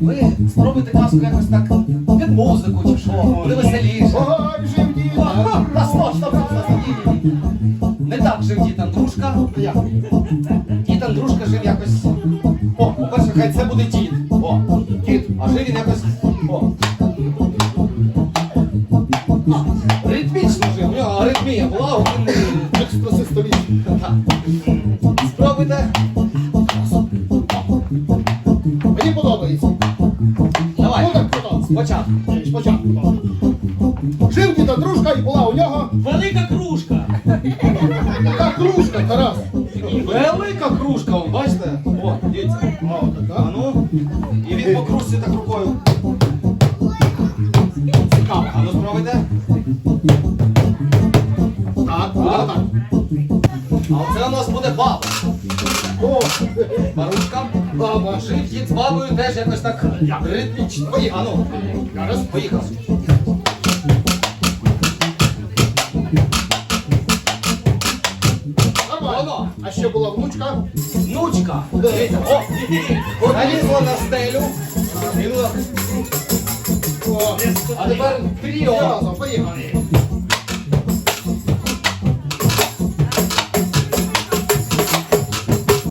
Ви спробуйте казку якось так під музику чи що, буде веселіше. Ой, жив дід. Ага, На стоп, стоп, стоп, стоп, ні, ні, ні. Не так жив дід Андрушка. Як? Дід Андрушка жив якось. О, по-перше, хай це буде дід. О. А жив він якось. Ритмічно жив, у нього аритмія була, він не- Спробуйте. Мені подобається. Давай. Так. Спочатку. Спочатку. Жив діда дружка і була у нього Велика кружка. така кружка, Тарас. Велика кружка, бачите? О, дивіться. О, А ну. І він по кружці так рукою. Цікаво. А ну спробуйте. Так, так, так. А оце у нас буде баба. О, Барушка. баба. Жив з бабою теж якось так ритмічно. Поїхав. Ну. Зараз поїхав. А ще була внучка. Внучка. Дивіться. О, залізла на стелю. І О, А тепер тріо. разом, поїхали.